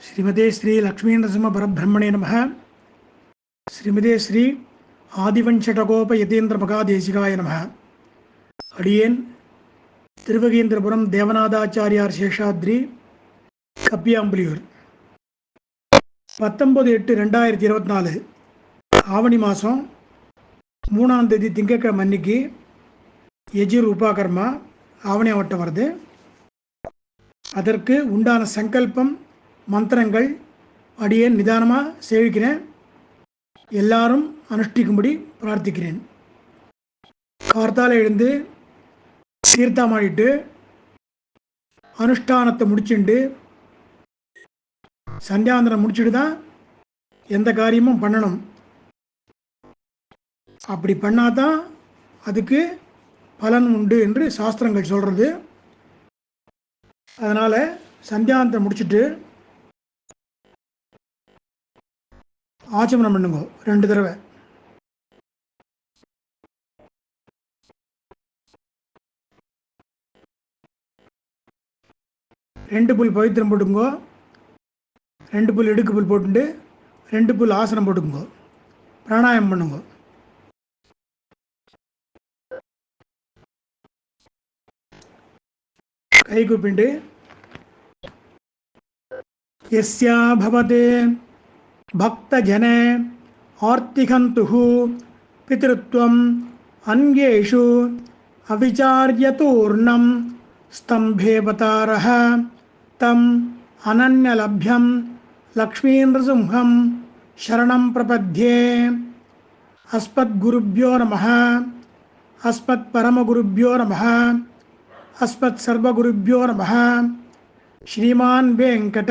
ஸ்ரீமதே ஸ்ரீ லக்ஷ்மீ நரசிம்ம பரபிரம்மணே நம ஸ்ரீமதே ஸ்ரீ ஆதிவஞ்சடகோப யதீந்திர மகாதேசிகாய நம அடியேன் திருவகீந்திரபுரம் தேவநாதாச்சாரியார் சேஷாத்ரி கப்பியாம்புலியூர். பத்தொம்பது எட்டு ரெண்டாயிரத்தி இருபத்தி நாலு ஆவணி மாதம் மூணாம் தேதி திங்கக்கிழமை அன்னைக்கு எஜிர் உபாகர்மா ஆவணி வட்டம் வருது அதற்கு உண்டான சங்கல்பம் மந்திரங்கள் அடியேன் நிதானமாக சேவிக்கிறேன். எல்லாரும் அனுஷ்டிக்கும்படி பிரார்த்திக்கிறேன். கார்த்தால எழுந்து தீர்த்தமாடிட்டு அனுஷ்டானத்தை முடிச்சுண்டு சந்தியாந்திரம் முடிச்சுட்டு தான் எந்த காரியமும் பண்ணணும். அப்படி பண்ணாதான் அதுக்கு பலன் உண்டு என்று சாஸ்திரங்கள் சொல்கிறது அதனால் சந்தியாந்தரம் முடிச்சுட்டு ஆச்சமனம் பண்ணுங்க ரெண்டு தடவை ரெண்டு புல் பவித்திரம் போட்டுக்கோ ரெண்டு புல் இடுக்கு புல் போட்டுட்டு ரெண்டு புல் ஆசனம் போட்டுக்கோ பிராணாயம் பண்ணுங்க కైకుపిండి ఎస్యా భవతే భక్తజనే ఆర్తికంతు పితృత్వం అన్యేషు అవిచార్యతూర్ణం స్తంభేవతార తం అనన్యలభ్యం లక్ష్మీనృసింహం శరణం ప్రపద్యే. అస్మద్గురుభ్యో నమ అస్మత్పరమగురుభ్యో నమ అస్మత్సర్వగురుభ్యో నమ. శ్రీమాన్ వెంకట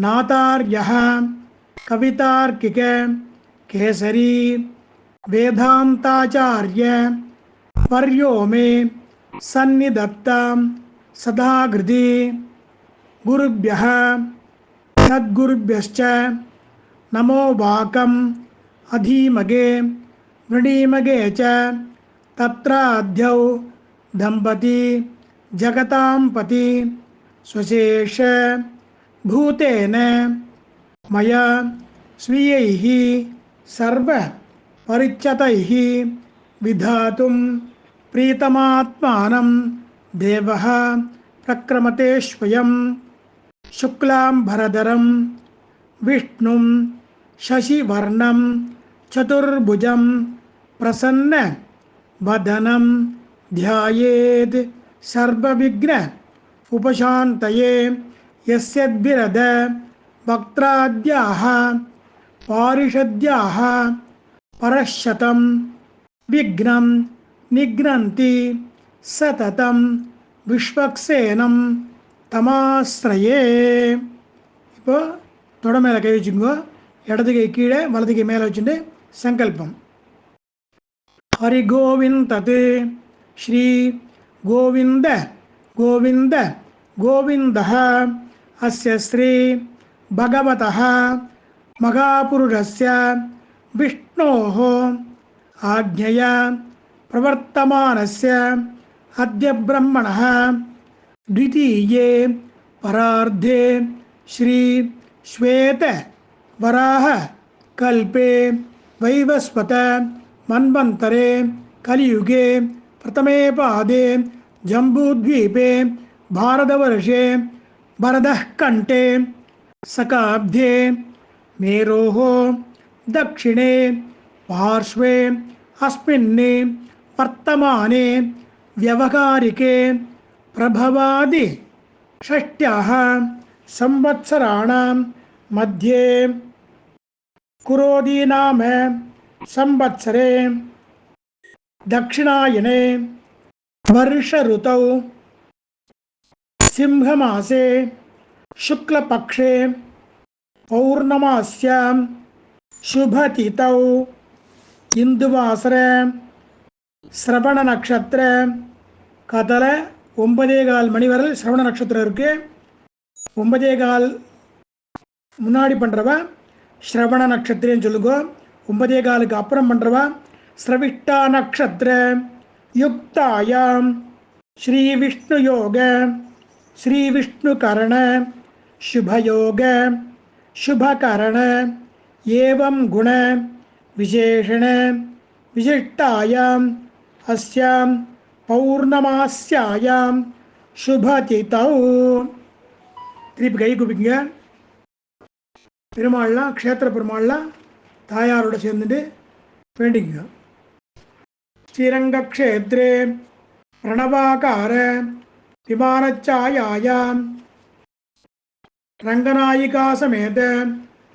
నాతార్య कवितार्किक केसरी वेदान्ताचार्य वर्यो मे सन्निधत्तां सदा हृदि गुरुभ्यः सद्गुरुभ्यश्च नमो वाकम् अधीमगे वृणीमगे च तत्राद्यौ दम्पती पति स्वशेष भूतेन मया स्वीयैः सर्वपरिच्यतैः विधातुं प्रीतमात्मानं देवः प्रक्रमते स्वयं शुक्लाम्भरधरं विष्णुं शशिवर्णं चतुर्भुजं प्रसन्न वदनं ध्यायेत् सर्वविघ्न उपशान्तये यस्यद्भिरद वक्त्राद्याः पारिषद्याः परशतं विघ्नं निघ्नन्ति सततं விஸ்வக்சேனம் தமாஸ்ரயே இப்போ தொட மேலே கை வச்சுக்கோ இடது கை கீழே வலது கை மேலே வச்சுட்டு சங்கல்பம் ஹரி கோவிந்த் தத் ஸ்ரீ கோவிந்த गोविन्द गोविन्दः अस्य श्री भगवतः महापुरुषस्य विष्णोः आज्ञया प्रवर्तमानस्य अद्य ब्रह्मणः द्वितीये परार्धे श्री श्वेत वराह कल्पे वैवस्वत मन्वन्तरे कलियुगे प्रथमे पादे जम्बूद्वीपे भारतवर्षे भरतः कण्ठे सकाब्धे मेरोः दक्षिणे, पार्श्वे अस्मिन् वर्तमाने, व्यवहारिके, प्रभवादि। षष्ट्याः संवत्सराणां मध्ये। कुरोदीनाम संवत्सरे। दक्षिणायने वर्षऋतौ। सिंहमासे। शुक्लपक्षे। पौर्णमास्यां शुभतिथौ இந்துவாசர சிரவண நட்சத்திர கதல ஒன்பதே கால் மணி வரை சிரவண நட்சத்திரம் இருக்குது ஒன்பதே கால் முன்னாடி பண்ணுறவ ஸ்ரவண நட்சத்திரன்னு சொல்லுங்க ஒன்பதே காலுக்கு அப்புறம் பண்ணுறவா ஸ்ரவிஷ்டா நட்சத்திர युक्तायां श्रीविष्णुयोग श्रीविष्णुकर्ण शुभयोग शुभकरण एवं गुण विशेषण विशिष्टायाम् अस्यां पौर्णमास्यायां शुभतितौ திருப்பி கை குப்பிங்க பெருமாள்லாம் க்ஷேத்திர பெருமாள்லாம் தாயாரோட சேர்ந்துட்டு வேண்டிங்க ஸ்ரீரங்கக்ஷேத்ரே பிரணவாகார விமானச்சாயாயாம் ரங்கநாயிகா சமேத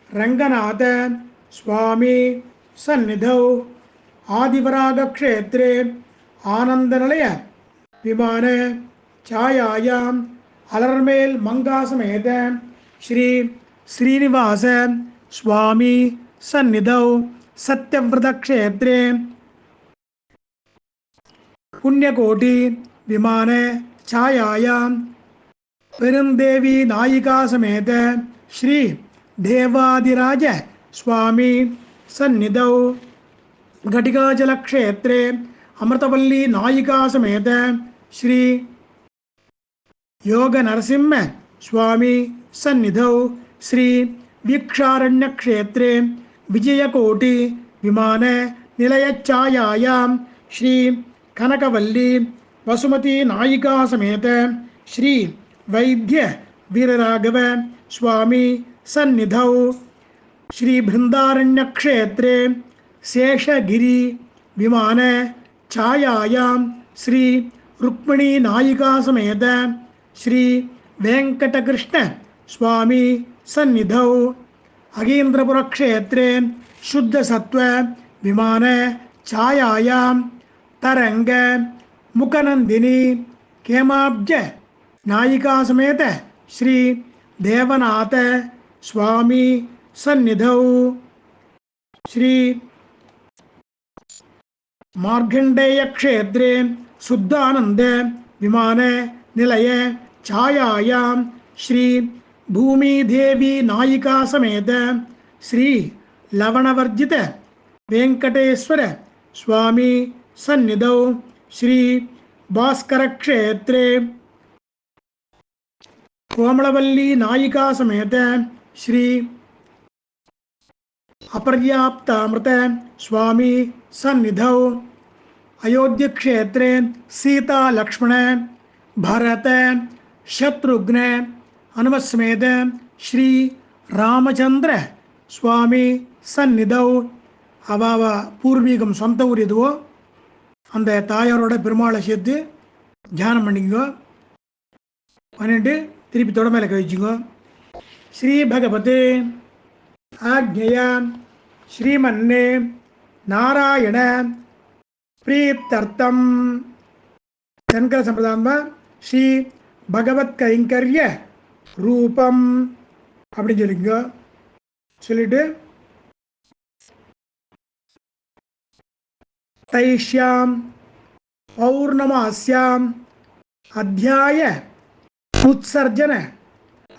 ரங்கநாத சுவாமி சந்நிதௌ ஆதிவராகக்ஷேத்ரே ஆனந்தநிலைய விமான சாயாயாம் அலர்மேல் மங்கா சமேத ஸ்ரீ ஸ்ரீனிவாச சுவாமி சந்நிதௌ சத்யவிரதக்ஷேத்ரே புண்ணியகோட்டி விமான சாயாயாம் പെരുംദേവി നായികാസമേത ശ്രീ ദേവാദിരാജ സ്വാമി സന്നിധൗ. ഘടികാചലക്ഷേത്രേ അമൃതവല്ലി നായികാസമേത ശ്രീ യോഗ നരസിംഹ സ്വാമി സന്നിധൗ. ശ്രീ വീക്ഷാരണ്യക്ഷേത്രേ വിജയകോട്ടി വിമാന നിലയച്ചായം ശ്രീ കനകവല്ലി വസുമതി നായികാസമേത ശ്രീ वैद्य वीरराघव स्वामी सन्निधौ। श्री बृन्दारण्यक्षेत्रे शेषगिरि विमान छायायां श्री रुक्मिणी नायिका समेत श्री वेङ्कटकृष्ण स्वामी सन्निधौ। अगीन्द्रपुरक्षेत्रे शुद्धसत्त्व विमान छायायां। तरङ्ग मुखनन्दिनी, केमाब्ज नायिका समेत श्री देवनाथ स्वामी सन्निधौ श्री मार्कण्डेयक्षेत्रे शुद्धानन्द विमान निलय छायायां श्री भूमिदेवी नायिका समेत श्री लवणवर्जित वेङ्कटेश्वर स्वामी सन्निधौ श्री भास्करक्षेत्रे कोमलवल्ली కోమళవల్లి నాయికా సమేత శ్రీ అపర్యాప్తామృత స్వామి సన్నిధ. అయోధ్యక్షేత్రే సీతాలక్ష్మణ భరత శత్రుఘ్న హనుమస్మేత శ్రీ రామచంద్ర స్వామి సన్నిధ. ಅವಾವ పూర్వీకం సొంత ஊர் ఎదువో அந்த தாயாரோட பெருமாளை சேர்த்து தியானம் பண்ணிக்கோ பன்னெண்டு திருப்பி தொட மேலே கழிச்சுங்க ஸ்ரீ பகவதே. ஆக்ஞயா. ஸ்ரீமன்னே. நாராயண. பிரீப்தர்த்தம். சங்கர சம்பிரதாயம் ஸ்ரீ பகவத் கைங்கரிய ரூபம். அப்படின்னு சொல்லிங்க சொல்லிட்டு தைஷ்யாம் பௌர்ணமாஸ்யாம் அத்தியாய ഉത്സർജന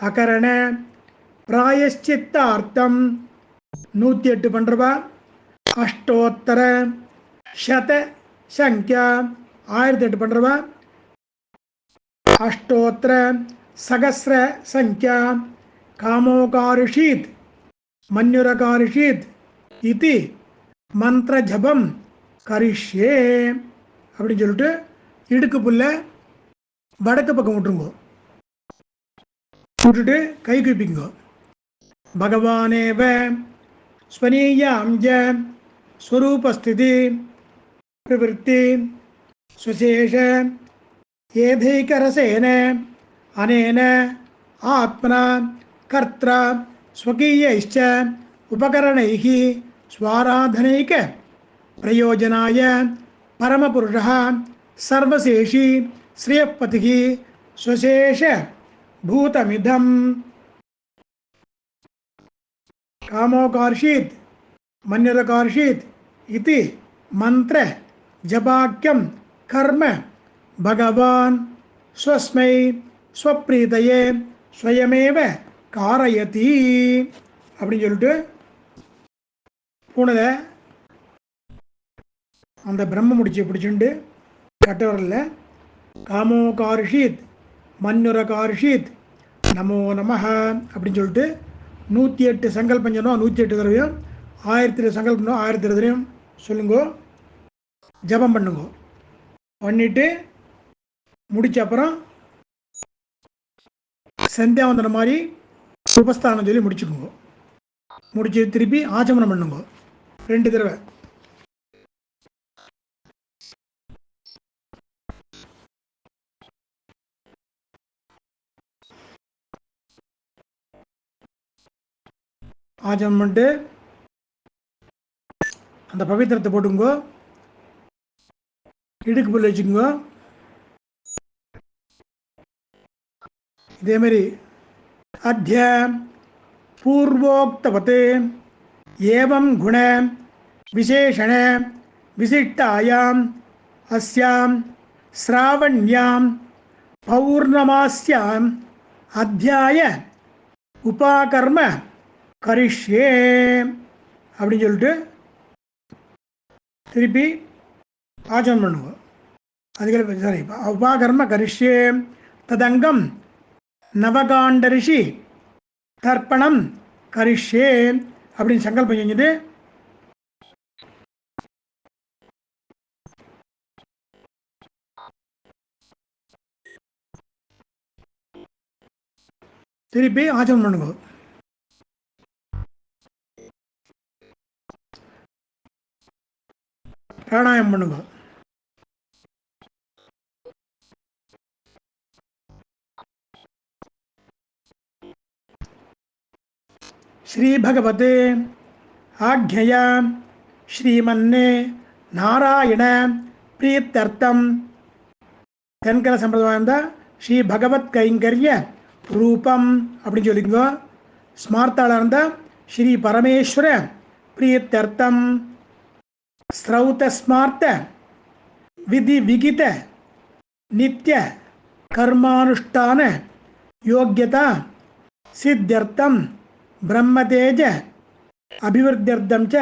അകരണ പ്രായശ്ചിത്താർത്ഥം നൂറ്റിയെട്ട് പണ്ടർവ അഷ്ടോത്തര ശത സംഖ്യ ആയിരത്തി എട്ട് പണ്ടർവ അഷ്ടോത്തര സഹസ്ര സംഖ്യ കാമോകാരുഷീത് മഞ്ഞുരകാരുഷീത് ഇതി മന്ത്രജപം കരിഷ്യേ. அப்படின்னு சொல்லிட்டு இடுக்கு புல்ல வடக்கு பக்கம் விட்டுருங்கோ So today, Kaiku Bingo. Bhagavaneva Swaniyamja Swarupasthiti Privritti Swasesha Yedhikarasena Anena Atmana Kartra स्वकीयैश्च उपकरणैः स्वाराधनैक प्रयोजनाय परमपुरुषः सर्वशेषी श्रियपतिः स्वशेष பூதமிதம் காமோ கார்ஷீத் காமோகார்ஷீத் மன்யதகார்ஷீத் இது மந்திர ஜபாக்கியம் கர்ம பகவான் ஸ்வஸ்மை ஸ்வப்ரீதையே ஸ்வயமேவ காரயதி அப்படின்னு சொல்லிட்டு பூனதை அந்த பிரம்ம முடிச்சு பிடிச்சுண்டு கட்டவரில் காமோ கார்ஷீத் மன்னுரகார்ஷித். நமோ நமஹ அப்படின்னு சொல்லிட்டு நூற்றி எட்டு சங்கல்பஞ்சனோ நூற்றி எட்டு தடவையும். ஆயிரத்தி எட்டு சங்கல்பம் ஆயிரத்தி தடவையும் சொல்லுங்கோ. ஜபம் பண்ணுங்க. பண்ணிவிட்டு முடிச்ச அப்புறம் சந்தியாவந்தனம் மாதிரி உபஸ்தானம் சொல்லி முடிச்சுக்கோங்க. முடிச்சு திருப்பி ஆச்சமனம் பண்ணுங்க. ரெண்டு தடவை. ஆச்சமனம் பண்ணிட்டு அந்த பவித்திரத்தை போட்டுங்கோ. இடுக்கு புல் வச்சுக்கோங்க இதேமாரி அத்திய பூர்வோக்தவத் ஏவம் குண விசேஷண விசிஷ்டாயாம் அஸ்யாம் ஸ்ராவண்யாம் பௌர்ணமாஸ்யாம் அத்தியாய உபாகர்ம கரிஷ்யே அப்படின்னு சொல்லிட்டு திருப்பி ஆச்சரணம் பண்ணுவோம் அதுக்கு சாரி உபாகர்ம கரிஷ்யே ததங்கம் நவகாண்ட ரிஷி தர்ப்பணம் கரிஷ்யே அப்படின்னு சங்கல்பம் செஞ்சுட்டு திருப்பி ஆச்சரணம் பண்ணுவோம் பிராணாயம் பண்ணுங்க ஸ்ரீபகவத் ஆக்ஞயா ஸ்ரீமன்னே நாராயண பிரீத்தர்த்தம் தென்கல சம்பிரதாயம் தான் ஸ்ரீ பகவத் கைங்கரிய ரூபம் அப்படின்னு சொல்லிக்கோ ஸ்மார்த்தாளாக இருந்தால் ஸ்ரீ பரமேஸ்வர பிரீத்தர்த்தம் ஸ்ரௌத ஸ்மார்த்த விதி விகித நித்திய கர்மானுஷ்டான யோக்கியதா சித்தியர்த்தம் பிரம்மதேஜ அபிவிருத்தியர்த்தம் ச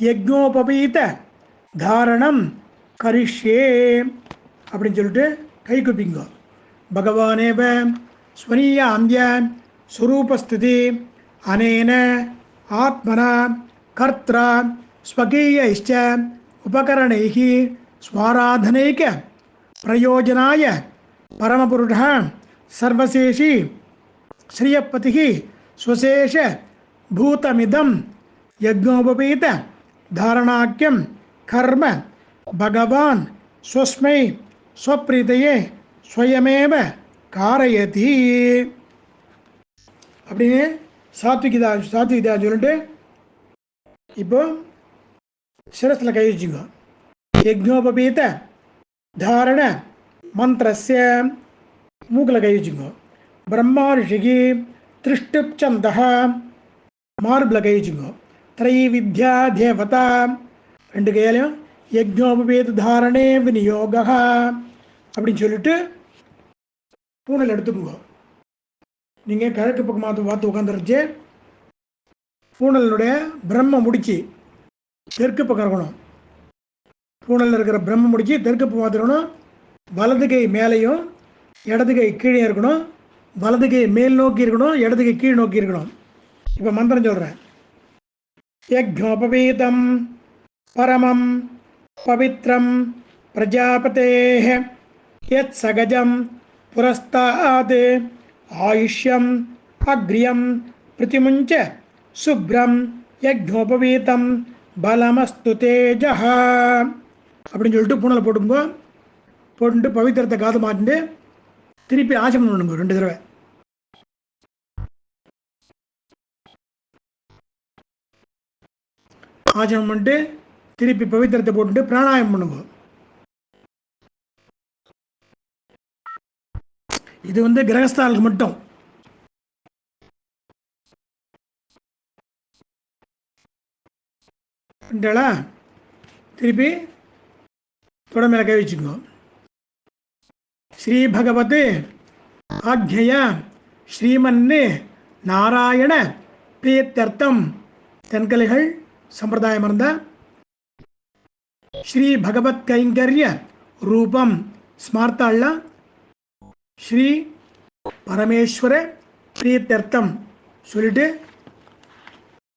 யஜ்ஞோபவீத தாரணம் கரிஷ்யே அப்படின்னு சொல்லிட்டு கை குப்பிங்கோ. பகவானேவ ஸ்வனீயாந்திய சுரூபஸ்திதி அனேன ஆத்மனா கர்த்தா स्वकीयैश्च उपकरण स्वाराधनैकप्रयोजनाय परमपुरुषः, सर्वशेषी, श्रियपतिः स्वशेषभूतमिदं यज्ञोपवीतधारणाख्यं कर्म, भगवान्, स्वस्मै, स्वप्रीतये, स्वयमेव காரயதி அப்படின்னு சாத்விகிதா சாத்விகிதா சொல்லிட்டு இப்போ சிரஸில் கை வச்சுக்கோ யஜ்னோபபீத தாரண மந்திரஸ்ய மூக்கில் கை பிரம்மா ரிஷிகி திருஷ்டுப்சந்தः மார்பில் கை வச்சுக்கோ திரை வித்யா தேவதா ரெண்டு கையாலையும் யஜ்னோபவேத தாரணே விநியோக அப்படின்னு சொல்லிட்டு பூனல் எடுத்துக்கோங்க நீங்கள் கிழக்கு பக்கமாக பார்த்து உட்காந்துருச்சு பூனலுடைய பிரம்ம முடிச்சு தெற்கு பக்கம் இருக்கணும். பூனலில் இருக்கிற பிரம்ம முடிச்சு தெற்கு பக்கம் பார்த்துக்கணும் வலது கை மேலேயும் இடது கை கீழே இருக்கணும். வலது கை மேல் நோக்கி இருக்கணும் இடது கை கீழ் நோக்கி இருக்கணும். இப்போ மந்திரம் சொல்கிறேன் யஜ்னோபவீதம் பரமம் பவித்ரம் பிரஜாபதே யத் சகஜம் புரஸ்தாத் ஆயுஷ்யம் அக்ரியம் பிரதிமுஞ்ச சுப்ரம் யஜ்னோபவீதம் பலமஸ்து தேஜः அப்படின்னு சொல்லிட்டு பூனலை போட்டுங்க போட்டு பவித்திரத்தை காது மாட்டிட்டு திருப்பி ஆசமனம் பண்ணுங்க ரெண்டு தடவை. ஆச்சமனம் பண்ணிட்டு திருப்பி பவித்திரத்தை போட்டுட்டு பிராணாயம் பண்ணுங்க. இது வந்து கிரகஸ்தாலுக்கு மட்டும். பண்ணிட்டாளா? திருப்பி தொட மேலே கை வச்சுக்கோ. ஸ்ரீ பகவத் ஆக்ஞயா ஸ்ரீமன்னு நாராயண பிரியத்தர்த்தம் தென்கலைகள் சம்பிரதாயம் இருந்த ஸ்ரீ பகவத் கைங்கரிய ரூபம் ஸ்மார்த்தாள்ள ஸ்ரீ பரமேஸ்வர பிரியத்தர்த்தம் சொல்லிட்டு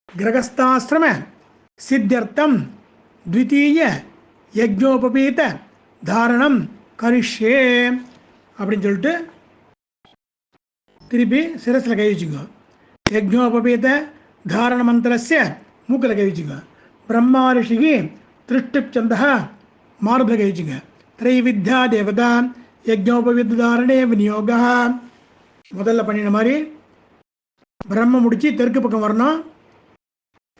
கிரகஸ்தாசிரம சித்தியர்த்தம் த்விதீய யஜ்ஞோபபீத தாரணம் கரிஷே அப்படின்னு சொல்லிட்டு திருப்பி சிரஸில் கை வச்சுக்கோ. யஜ்ஞோபபீத தாரண மந்திரஸ்ய மூக்கில் கை வச்சுக்கோ. பிரம்மா ரிஷிகி திருஷ்டிப்சந்தா மார்பில் கை வச்சுங்க திரைவித்யா தேவதா யஜ்ஞோபவித் தாரணே விநியோகா. முதல்ல பண்ணின மாதிரி பிரம்ம முடித்து தெற்கு பக்கம் வரணும்.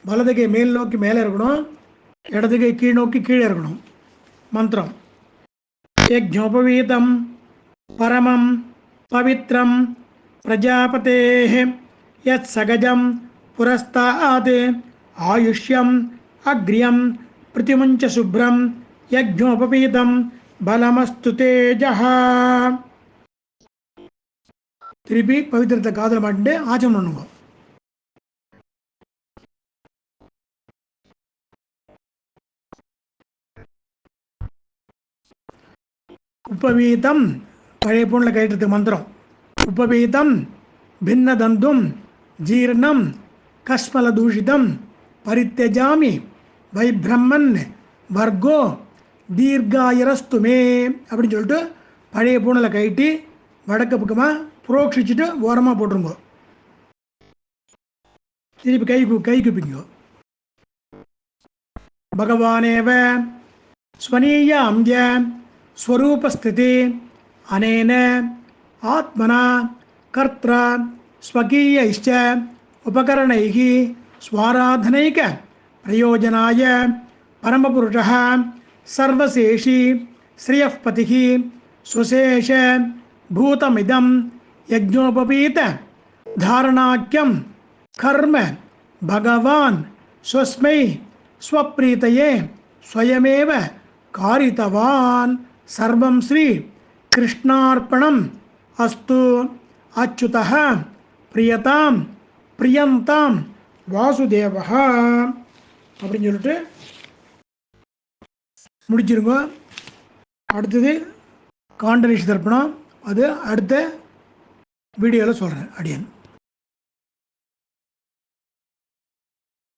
வலது கை மேல் நோக்கி மேலே இருக்கணும் இடது கை கீழ் நோக்கி கீழே இருக்கணும் மந்திரம் யஜ்ஞோபவீதம் பரமம் பவித்ரம் பிரஜாபதே யத் சகஜம் புரஸ்தாத் ஆயுஷ்யம் அக்ரியம் பிரதிமுஞ்ச சுப்ரம் யஜ்ஞோபவீதம் பலமஸ்து தேஜः திருப்பி பவித்திரத்தை காதல் மாட்டிட்டு ஆச்சமம் பண்ணுங்க உபவீதம். பழைய பூனில் கயிற்றுறதுக்கு மந்திரம். உபவீதம் பின்னதந்தும் ஜீர்ணம் கஸ்மலதூஷிதம் பரித்தஜாமி வைப்ரம்மன் வர்கோ தீர்காயரஸ்து மே அப்படின்னு சொல்லிட்டு பழைய பூனில் கட்டி வடக்கு பக்கமாக புரோக்ஷிச்சுட்டு ஓரமாக போட்டுருங்க. திருப்பி கை கு- கை குப்பிங்கோ. பகவானேவ ஸ்வனீயாம் ய स्वरूपस्थिति अनेन आत्मना कर्तृ स्वकीयैश्च उपकरणैः स्वाराधनैकप्रयोजनाय परमपुरुषः, सर्वशेषी, श्रियःपतिः, सुशेष, भूतमिद यज्ञोपवीत धारणाख्यम कर्म, भगवान स्वस्मै, स्वप्रीतये, स्वयमेव कारितवान्। சர்வம் ஸ்ரீ கிருஷ்ணார்ப்பணம். அஸ்து அச்சுதः பிரியதாம் பிரியந்தாம் வாசுதேவா அப்படின்னு சொல்லிட்டு முடிச்சிருங்க. அடுத்தது காண்டனிஷ் தர்ப்பணம். அது அடுத்த வீடியோவில் சொல்கிறேன் அடியன்.